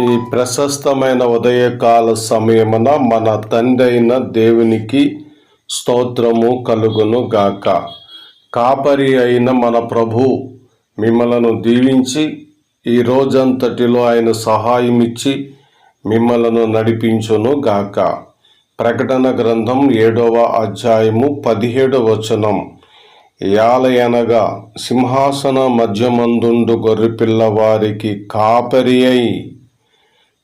ఈ ప్రశస్తమైన ఉదయకాల సమయమున మన తండ్రి అయిన దేవునికి స్తోత్రము కలుగును గాక. కాపరి అయిన మన ప్రభు మిమ్మలను దీవించి ఈ రోజంతటిలో ఆయన సహాయం ఇచ్చి మిమ్మలను నడిపించును గాక. ప్రకటన గ్రంథం ఏడవ అధ్యాయము పదిహేడవ వచనం. యాలయనగా సింహాసన మధ్యమందుండు గొర్రెపిల్ల వారికి కాపరి అయి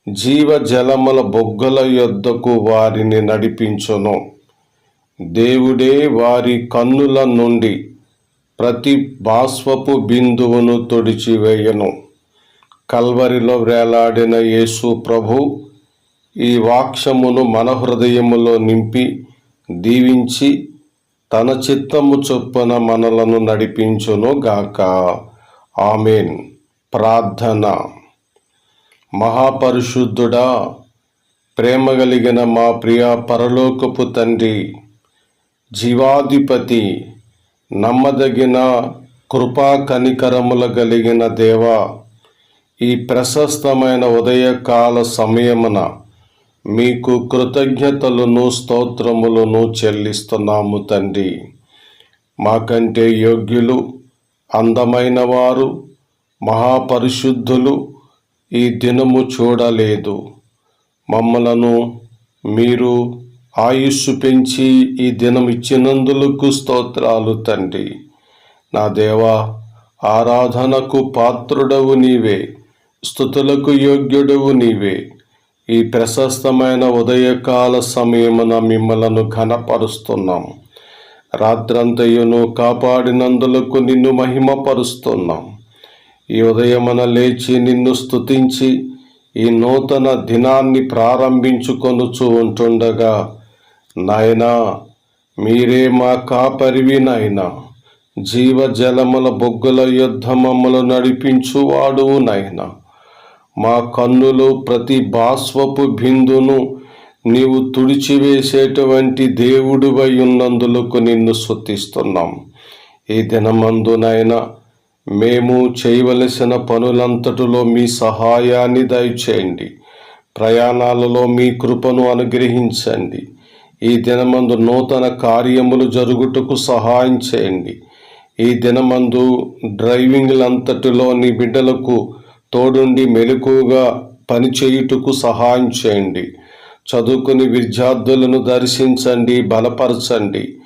జీవజలముల బొగ్గల యొద్దకు వారిని నడిపించును. దేవుడే వారి కన్నుల నుండి ప్రతి బాష్పపు బిందువును తొడిచివేయను. కల్వరిలో వేలాడిన యేసు ప్రభు ఈ వాక్యమును మన హృదయములో నింపి దీవించి తన చిత్తము చొప్పున మనలను నడిపించును గాక. ఆమెన్. ప్రార్థన. మహాపరిశుద్ధుడా ప్రేమ కలిగిన మా ప్రియ పరలోకపు తండ్రి జీవాధిపతి నమ్మదగిన కృపా కనికరముల కలిగిన దేవ ఈ ప్రశస్తమైన ఉదయకాల సమయమున మీకు కృతజ్ఞతలను స్తోత్రములను చెల్లిస్తున్నాము తండ్రి. మాకంటే యోగ్యులు అందమైన వారు మహాపరిశుద్ధులు ఈ దినము చూడలేదు. మమ్మలను మీరు ఆయుస్సు పెంచి ఈ దినం ఇచ్చినందులకు స్తోత్రాలు తండ్రి. నా దేవా ఆరాధనకు పాత్రుడవు నీవే స్థుతులకు యోగ్యుడవు నీవే. ఈ ప్రశస్తమైన ఉదయకాల సమయమున మిమ్మలను ఘనపరుస్తున్నాం. రాత్రంతయును కాపాడినందులకు నిన్ను మహిమపరుస్తున్నాం. ఈ ఉదయమున లేచి నిన్ను స్తుతించి ఈ నూతన దినాన్ని ప్రారంభించుకొనుచు ఉంటుండగా నాయనా మీరే మా కాపరివి నాయనా జీవజలముల బొగ్గుల యుద్ధ మమ్మలు నడిపించువాడువు నాయనా. మా కన్నులు ప్రతి బాస్వపు బిందును నీవు తుడిచివేసేటువంటి దేవుడివై ఉన్నందులకు నిన్ను స్తుతిస్తున్నాం. ఈ దినమందునైనా మేము చేయవలసిన పనులంతటిలో మీ సహాయాన్ని దయచేయండి. ప్రయాణాలలో మీ కృపను అనుగ్రహించండి. ఈ దినమందు నూతన కార్యములు జరుగుటకు సహాయం చేయండి. ఈ దినమందు డ్రైవింగ్లంతటిలో నీ బిడ్డలకు తోడుండి మెలకుగా పనిచేయుటకు సహాయం చేయండి. చదువుకుని విద్యార్థులను దర్శించండి బలపరచండి.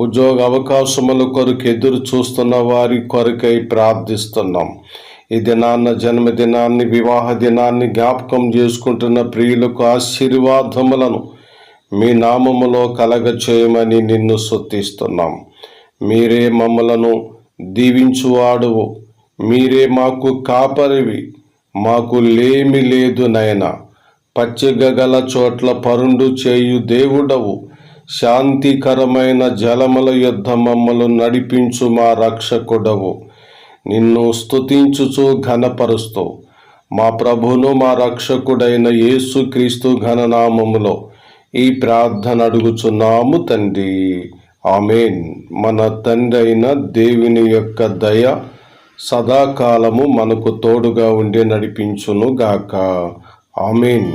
ఉద్యోగ అవకాశముల కొరకు ఎదురు చూస్తున్న వారి కొరకై ప్రార్థిస్తున్నాం. ఈ దినాన్న జన్మదినాన్ని వివాహ దినాన్ని జ్ఞాపకం చేసుకుంటున్న ప్రియులకు ఆశీర్వాదములను మీ నామములో కలగ చేయమని నిన్ను శుద్ధిస్తున్నాం మీరే మమ్మలను దీవించువాడువు. మీరే మాకు కాపరివి. మాకు లేమి లేదు నయన. పచ్చిగగల చోట్ల పరుండు చేయు దేవుడవు. శాంతికరమైన జలముల యుద్ధ మమ్మలు నడిపించు మా రక్షకుడవు. నిన్ను స్తుతించుచు ఘనపరుస్తూ. మా ప్రభును మా రక్షకుడైన యేసుక్రీస్తు ఘననామములో ఈ ప్రార్థన అడుగుచున్నాము తండ్రి. ఆమెన్. మన తండ్రి అయిన దేవుని యొక్క దయ సదాకాలము మనకు తోడుగా ఉండి నడిపించును గాక ఆమెన్.